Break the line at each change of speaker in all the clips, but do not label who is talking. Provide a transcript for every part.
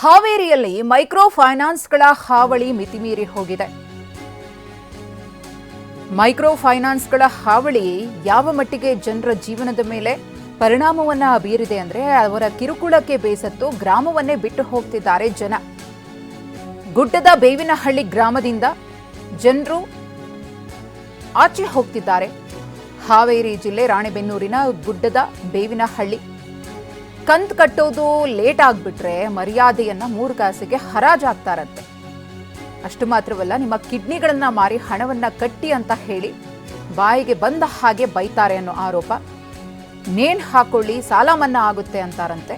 ಹಾವೇರಿಯಲ್ಲಿ ಮೈಕ್ರೋ ಫೈನಾನ್ಸ್ಗಳ ಹಾವಳಿ ಮಿತಿಮೀರಿ ಹೋಗಿದೆ. ಮೈಕ್ರೋ ಫೈನಾನ್ಸ್ಗಳ ಹಾವಳಿ ಯಾವ ಮಟ್ಟಿಗೆ ಜನರ ಜೀವನದ ಮೇಲೆ ಪರಿಣಾಮವನ್ನ ಬೀರಿದೆ ಅಂದ್ರೆ ಅವರ ಕಿರುಕುಳಕ್ಕೆ ಬೇಸತ್ತು ಗ್ರಾಮವನ್ನೇ ಬಿಟ್ಟು ಹೋಗ್ತಿದ್ದಾರೆ ಜನ. ಗುಡ್ಡದ ಬೇವಿನಹಳ್ಳಿ ಗ್ರಾಮದಿಂದ ಜನರು ಆಚೆ ಹೋಗ್ತಿದ್ದಾರೆ. ಹಾವೇರಿ ಜಿಲ್ಲೆ ರಾಣೆಬೆನ್ನೂರಿನ ಗುಡ್ಡದ ಬೇವಿನಹಳ್ಳಿ. ಕಂತ್ ಕಟ್ಟೋದು ಲೇಟ್ ಆಗ್ಬಿಟ್ರೆ ಮರ್ಯಾದೆಯನ್ನ ಮೂರು ಕಾಸಿಗೆ ಹರಾಜಾಗ್ತಾರಂತೆ. ಅಷ್ಟು ಮಾತ್ರವಲ್ಲ, ನಿಮ್ಮ ಕಿಡ್ನಿಗಳನ್ನ ಮಾರಿ ಹಣವನ್ನ ಕಟ್ಟಿ ಅಂತ ಹೇಳಿ ಬಾಯಿಗೆ ಬಂದ ಹಾಗೆ ಬೈತಾರೆ ಅನ್ನೋ ಆರೋಪ. ನೇಣ್ ಹಾಕೊಳ್ಳಿ ಸಾಲ ಮನ್ನಾ ಆಗುತ್ತೆ ಅಂತಾರಂತೆ.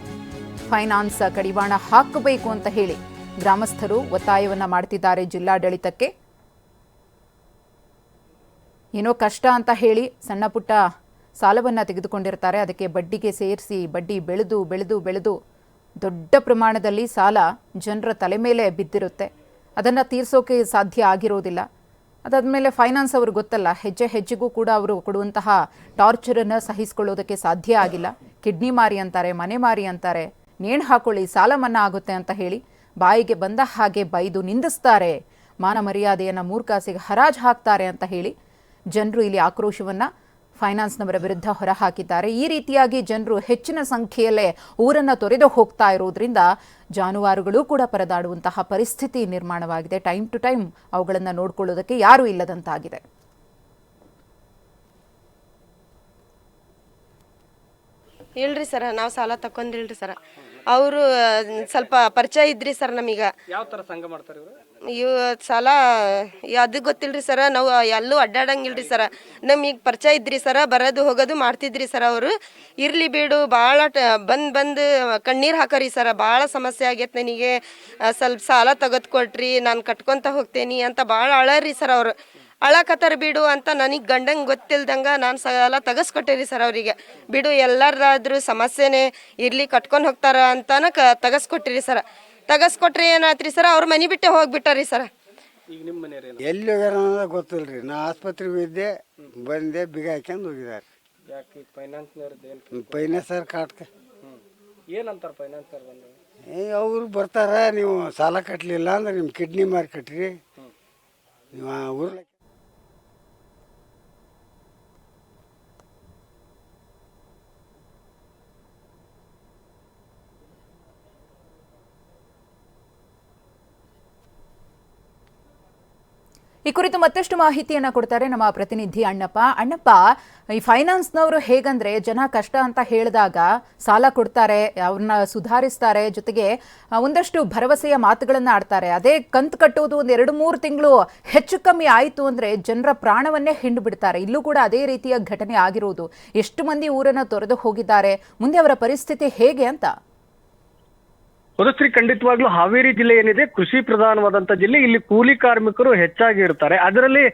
ಫೈನಾನ್ಸ್ ಕಡಿವಾಣ ಹಾಕಬೇಕು ಅಂತ ಹೇಳಿ ಗ್ರಾಮಸ್ಥರು ಒತ್ತಾಯವನ್ನ ಮಾಡ್ತಿದ್ದಾರೆ ಜಿಲ್ಲಾಡಳಿತಕ್ಕೆ. ಏನೋ ಕಷ್ಟ ಅಂತ ಹೇಳಿ ಸಣ್ಣ ಪುಟ್ಟ ಸಾಲವನ್ನು ತೆಗೆದುಕೊಂಡಿರ್ತಾರೆ. ಅದಕ್ಕೆ ಬಡ್ಡಿಗೆ ಸೇರಿಸಿ, ಬಡ್ಡಿ ಬೆಳೆದು ಬೆಳೆದು ಬೆಳೆದು ದೊಡ್ಡ ಪ್ರಮಾಣದಲ್ಲಿ ಸಾಲ ಜನರ ತಲೆ ಮೇಲೆ ಬಿದ್ದಿರುತ್ತೆ. ಅದನ್ನು ತೀರ್ಸೋಕೆ ಸಾಧ್ಯ ಆಗಿರೋದಿಲ್ಲ. ಅದಾದಮೇಲೆ ಫೈನಾನ್ಸ್ ಅವ್ರಿಗೆ ಗೊತ್ತಲ್ಲ, ಹೆಜ್ಜೆ ಹೆಜ್ಜೆಗೂ ಕೂಡ ಅವರು ಕೊಡುವಂತಹ ಟಾರ್ಚರನ್ನು ಸಹಿಸ್ಕೊಳ್ಳೋದಕ್ಕೆ ಸಾಧ್ಯ ಆಗಿಲ್ಲ. ಕಿಡ್ನಿ ಮಾರಿ ಅಂತಾರೆ, ಮನೆ ಮಾರಿ ಅಂತಾರೆ, ನೇಣು ಹಾಕೊಳ್ಳಿ, ಸಾಲ ಮನ್ನಾ ಆಗುತ್ತೆ ಅಂತ ಹೇಳಿ ಬಾಯಿಗೆ ಬಂದ ಹಾಗೆ ಬೈದು ನಿಂದಿಸ್ತಾರೆ. ಮಾನ ಮರ್ಯಾದೆಯನ್ನು ಮೂರ್ಖಾಸಿಗೆ ಹರಾಜು ಹಾಕ್ತಾರೆ ಅಂತ ಹೇಳಿ ಜನರು ಇಲ್ಲಿ ಆಕ್ರೋಶವನ್ನ ಫೈನಾನ್ಸ್ನವರ ವಿರುದ್ಧ ಹೊರಹಾಕಿದ್ದಾರೆ. ಈ ರೀತಿಯಾಗಿ ಜನರು ಹೆಚ್ಚಿನ ಸಂಖ್ಯೆಯಲ್ಲೇ ಊರನ್ನು ತೊರೆದು ಹೋಗ್ತಾ ಇರೋದ್ರಿಂದ ಜಾನುವಾರುಗಳು ಕೂಡ ಪರದಾಡುವಂತಹ ಪರಿಸ್ಥಿತಿ ನಿರ್ಮಾಣವಾಗಿದೆ. ಟೈಮ್ ಟು ಟೈಮ್ ಅವುಗಳನ್ನು ನೋಡ್ಕೊಳ್ಳೋದಕ್ಕೆ ಯಾರೂ ಇಲ್ಲದಂತಾಗಿದೆ.
ಇಲ್ರಿ ಸರ್ ನಾವು ಸಾಲ ತಕೊಂಡಿಲ್ರಿ ಸರ. ಅವರು ಸ್ವಲ್ಪ ಪರಿಚಯ ಇದ್ರಿ ಸರ್ ನಮೀಗ.
ಯಾವ ತರ ಸಂಘ ಮಾಡ್ತಾರೆ ಇವರು?
ಇವ್ ಸಾಲ ಅದು ಗೊತ್ತಿಲ್ರಿ ಸರ್ ನಾವು ಎಲ್ಲೂ ಅಡ್ಡಾಡಂಗಿಲ್ರಿ ಸರ. ನಮೀಗ ಪರಿಚಯ ಇದ್ರಿ ಸರ ಬರೋದು ಹೋಗೋದು ಮಾಡ್ತಿದ್ರಿ ಸರ್ ಅವರು. ಇರ್ಲಿ ಬಿಡು ಭಾಳ ಬಂದ್ ಬಂದು ಕಣ್ಣೀರು ಹಾಕರಿ ಸರ್ ಭಾಳ ಸಮಸ್ಯೆ ಆಗೈತೆ ನನಗೆ. ಸ್ವಲ್ಪ ಸಾಲ ತೆಗೆದು ಕೊಟ್ರಿ ನಾನು ಕಟ್ಕೊಂತ ಹೋಗ್ತೇನಿ ಅಂತ ಭಾಳ ಅಳರಿ ಸರ್ ಅವರು. ಅಳಕತ್ತಾರ ಬಿಡು ಅಂತ ನನಗೆ ಗಂಡಂಗೆ ಗೊತ್ತಿಲ್ದಂಗ ನಾನು ಸಾಲ ತೆಗಸ್ಕೊಟ್ಟೇರಿ ಸರ್ ಅವರಿಗೆ. ಬಿಡು ಎಲ್ಲರಾದರೂ ಸಮಸ್ಯೆನೇ ಇರಲಿ ಕಟ್ಕೊಂಡು ಹೋಗ್ತಾರ ಅಂತಾನ ಕ ಸರ್ ಸರ. ತೆಗಸ್ಕೊಟ್ರಿ ಏನಾತ್ರಿ ಸರ್ ಅವ್ರ ಮನೆ ಬಿಟ್ಟೆ ಹೋಗ್ಬಿಟ್ಟಾರಿ ಸರ್.
ಈಗ ನಿಮ್ಮ ಮನೆಯವ್ರು
ಎಲ್ಲಿ ಹೋಗ್ಯಾರ ಅನ್ನೋದು ಗೊತ್ತಿಲ್ರಿ. ನಾ ಆಸ್ಪತ್ರೆಗೆ ಹೋಗಿದ್ದೆ ಬಂದೆ ಬಿಗ ಹಾಕ್ಯಂದು ಹೋಗಿದ್ದಾರೆ
ಯಾಕೆ ಫೈನಾನ್ಸ್ನವ್ರದ್ದು ಏನು
ಪೈನೆ ಸರ್ ಕಾಟ್ಕ.
ಏನಂತಾರೆ ಫೈನಾನ್ಸ್ನವ್ರು ಬಂದು?
ಏ ಅವ್ರು ಬರ್ತಾರ ನೀವು ಸಾಲ ಕಟ್ಟಲಿಲ್ಲ ಅಂದ್ರೆ ನಿಮ್ಮ ಕಿಡ್ನಿ ಮಾರಿ ಕಟ್ರಿ. ನೀವು ಆ
ಈ ಕುರಿತು ಮತ್ತಷ್ಟು ಮಾಹಿತಿಯನ್ನ ಕೊಡ್ತಾರೆ ನಮ್ಮ ಪ್ರತಿನಿಧಿ ಅಣ್ಣಪ್ಪ. ಅಣ್ಣಪ್ಪ, ಈ ಫೈನಾನ್ಸ್ನವರು ಹೇಗಂದ್ರೆ ಜನ ಕಷ್ಟ ಅಂತ ಹೇಳಿದಾಗ ಸಾಲ ಕೊಡ್ತಾರೆ, ಅವ್ರನ್ನ ಸುಧಾರಿಸ್ತಾರೆ, ಜೊತೆಗೆ ಒಂದಷ್ಟು ಭರವಸೆಯ ಮಾತುಗಳನ್ನ ಆಡ್ತಾರೆ. ಅದೇ ಕಂತು ಕಟ್ಟೋದು ಒಂದು ಎರಡು ಮೂರು ತಿಂಗಳು ಹೆಚ್ಚು ಕಮ್ಮಿ ಆಯಿತು ಅಂದ್ರೆ ಜನರ ಪ್ರಾಣವನ್ನೇ ಹಿಂಡು ಬಿಡ್ತಾರೆ. ಇಲ್ಲೂ ಕೂಡ ಅದೇ ರೀತಿಯ ಘಟನೆ ಆಗಿರುವುದು ಎಷ್ಟು ಮಂದಿ ಊರನ್ನ ತೊರೆದು ಹೋಗಿದ್ದಾರೆ, ಮುಂದೆ ಅವರ ಪರಿಸ್ಥಿತಿ ಹೇಗೆ ಅಂತ
ಪುರಶ್ರೀ ಖಂಡಿತವಾಗ್ಲೂ ಹಾವೇರಿ ಜಿಲ್ಲೆ ಏನಿದೆ ಕೃಷಿ ಪ್ರಧಾನವಾದಂತ ಜಿಲ್ಲೆ ಇಲ್ಲಿ ಕೂಲಿ ಕಾರ್ಮಿಕರು ಹೆಚ್ಚಾಗಿ ಇರ್ತಾರೆ. ಅದರಲ್ಲಿ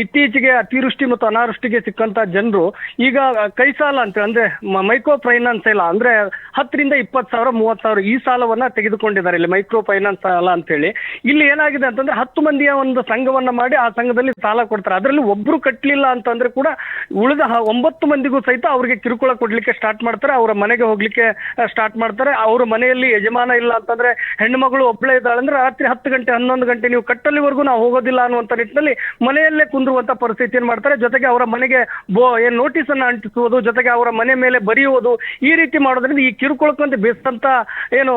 ಇತ್ತೀಚೆಗೆ ಅತಿವೃಷ್ಟಿ ಮತ್ತು ಅನಾವೃಷ್ಟಿಗೆ ಸಿಕ್ಕಂತ ಜನರು ಈಗ ಕೈ ಸಾಲ ಅಂತ ಅಂದ್ರೆ ಮೈಕ್ರೋ ಫೈನಾನ್ಸ್ ಇಲ್ಲ ಅಂದ್ರೆ ಹತ್ತರಿಂದ ಇಪ್ಪತ್ತು ಸಾವಿರ, ಮೂವತ್ತು ಸಾವಿರ ಈ ಸಾಲವನ್ನ ತೆಗೆದುಕೊಂಡಿದ್ದಾರೆ ಇಲ್ಲಿ ಮೈಕ್ರೋ ಫೈನಾನ್ಸ್ ಸಾಲ ಅಂತ ಹೇಳಿ ಇಲ್ಲಿ ಏನಾಗಿದೆ ಅಂತಂದ್ರೆ ಹತ್ತು ಮಂದಿಯ ಒಂದು ಸಂಘವನ್ನ ಮಾಡಿ ಆ ಸಂಘದಲ್ಲಿ ಸಾಲ ಕೊಡ್ತಾರೆ. ಅದರಲ್ಲಿ ಒಬ್ರು ಕಟ್ಟಲಿಲ್ಲ ಅಂತಂದ್ರೆ ಕೂಡ ಉಳಿದ ಒಂಬತ್ತು ಮಂದಿಗೂ ಸಹಿತ ಅವರಿಗೆ ಕಿರುಕುಳ ಕೊಡ್ಲಿಕ್ಕೆ ಸ್ಟಾರ್ಟ್ ಮಾಡ್ತಾರೆ. ಅವರ ಮನೆಗೆ ಹೋಗ್ಲಿಕ್ಕೆ ಸ್ಟಾರ್ಟ್ ಮಾಡ್ತಾರೆ. ಅವ್ರ ಮನೆಯಲ್ಲಿ ಯಜಮಾನ ಇಲ್ಲ ಅಂತಂದ್ರೆ ಹೆಣ್ಣು ಮಗಳು ಒಬ್ಬಳೇ ಇದ್ದಾಳೆ ಅಂದ್ರೆ ರಾತ್ರಿ ಹತ್ತು ಗಂಟೆ, ಹನ್ನೊಂದು ಗಂಟೆ ನೀವು ಕಟ್ಟಲಿವರೆಗೂ ನಾವು ಹೋಗೋದಿಲ್ಲ ಅನ್ನುವಂತ ನಿಟ್ಟಿನಲ್ಲಿ ಮನೆಯಲ್ಲೇ ಕುಂದಿರುವಂತ ಪರಿಸ್ಥಿತಿಯನ್ನು ಮಾಡ್ತಾರೆ? ಜೊತೆಗೆ ಅವರ ಮನೆಗೆ ಬೋ ಏನ್ ನೋಟಿಸ್ ಅನ್ನ ಅಂಟಿಸುವುದು ಜೊತೆಗೆ ಅವರ ಮನೆ ಮೇಲೆ ಬರೆಯುವುದು ಈ ರೀತಿ ಮಾಡೋದ್ರಿಂದ ಈ ಕಿರುಕುಳಕ್ಕಂತ ಬೇಸಂತ ಏನು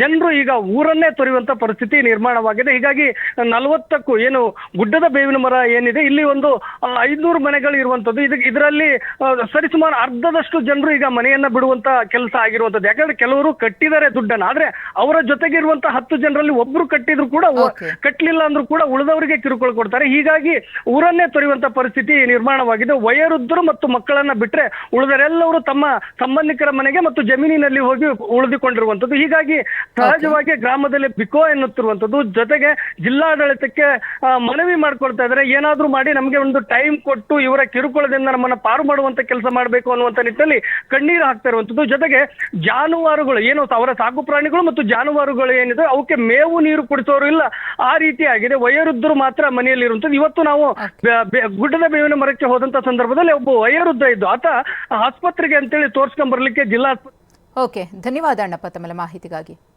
ಜನರು ಈಗ ಊರನ್ನೇ ತೊರೆಯುವಂತ ಪರಿಸ್ಥಿತಿ ನಿರ್ಮಾಣವಾಗಿದೆ. ಹೀಗಾಗಿ ನಲವತ್ತಕ್ಕೂ ಏನು ಗುಡ್ಡದ ಬೇವಿನ ಮರ ಏನಿದೆ ಇಲ್ಲಿ ಒಂದು ಐದ್ನೂರು ಮನೆಗಳು ಇರುವಂತದ್ದು. ಇದಕ್ಕೆ ಇದರಲ್ಲಿ ಸರಿಸುಮಾರು ಅರ್ಧದಷ್ಟು ಜನರು ಈಗ ಮನೆಯನ್ನ ಬಿಡುವಂತ ಕೆಲಸ ಆಗಿರುವಂತದ್ದು. ಯಾಕಂದ್ರೆ ಕೆಲವರು ಕಟ್ಟಿದ್ದಾರೆ ದುಡ್ಡನ್ನ. ಆದ್ರೆ ಅವರ ಜೊತೆಗೆ ಇರುವಂತ ಹತ್ತು ಜನರಲ್ಲಿ ಒಬ್ರು ಕಟ್ಟಿದ್ರು ಕೂಡ ಕಟ್ಟಲಿಲ್ಲ ಅಂದ್ರೂ ಕೂಡ ಉಳಿದವರಿಗೆ ಕಿರುಕುಳ ಕೊಡ್ತಾರೆ. ಹೀಗಾಗಿ ಊರನ್ನೇ ತೊರೆಯುವಂತ ಪರಿಸ್ಥಿತಿ ನಿರ್ಮಾಣವಾಗಿದೆ. ವಯೋವೃದ್ಧರು ಮತ್ತು ಮಕ್ಕಳನ್ನ ಬಿಟ್ರೆ ಉಳಿದರೆಲ್ಲರೂ ತಮ್ಮ ಸಂಬಂಧಿಕರ ಮನೆಗೆ ಮತ್ತು ಜಮೀನಿನಲ್ಲಿ ಹೋಗಿ ಉಳಿದುಕೊಂಡಿರುವಂತದ್ದು ಹೀಗಾಗಿ ಸಹಜವಾಗಿ ಗ್ರಾಮದಲ್ಲಿ ಬಿಕೋ ಎನ್ನುತ್ತಿರುವಂತದ್ದು ಜೊತೆಗೆ ಜಿಲ್ಲಾಡಳಿತಕ್ಕೆ ಮನವಿ ಮಾಡ್ಕೊಳ್ತಾ ಇದ್ದಾರೆ. ಏನಾದ್ರೂ ಮಾಡಿ ನಮಗೆ ಒಂದು ಟೈಮ್ ಕೊಟ್ಟು ಇವರ ಕಿರುಕುಳದಿಂದ ನಮ್ಮನ್ನ ಪಾರು ಮಾಡುವಂತ ಕೆಲಸ ಮಾಡಬೇಕು ಅನ್ನುವಂತ ನಿಟ್ಟಿನಲ್ಲಿ ಕಣ್ಣೀರು ಹಾಕ್ತಾ ಇರುವಂತದ್ದು ಜೊತೆಗೆ ಜಾನುವಾರುಗಳು ಏನು ಅವರ ಸಾಕು ಪ್ರಾಣಿಗಳು ಮತ್ತು ಜಾನುವಾರುಗಳು ಏನಿದೆ ಅವಕ್ಕೆ ಮೇವು ನೀರು ಕುಡಿಸೋರು ಇಲ್ಲ. ಆ ರೀತಿ ಆಗಿದೆ. ವಯೋವೃದ್ಧರು ಮಾತ್ರ ಮನೆಯಲ್ಲಿ ಇರುವಂತದ್ದು ಇವತ್ತು ನಾವು ಬೆ- ಬೆ- ಗುಡ್ಡದ ಬೇವಿನ ಮರಕ್ಕೆ ಹೋದಂತ ಸಂದರ್ಭದಲ್ಲಿ ಒಬ್ಬ ವಯೋವೃದ್ಧ ಇದ್ದು ಆತ ಆಸ್ಪತ್ರೆಗೆ ಅಂತೇಳಿ ತೋರ್ಸ್ಕೊಂಡ್ ಬರ್ಲಿಕ್ಕೆ ಜಿಲ್ಲಾ ಆಸ್ಪತ್ರೆ
ಓಕೆ ಧನ್ಯವಾದ ಅಣ್ಣಪ್ಪ ತಮ್ಮೆಲ್ಲ ಮಾಹಿತಿಗಾಗಿ.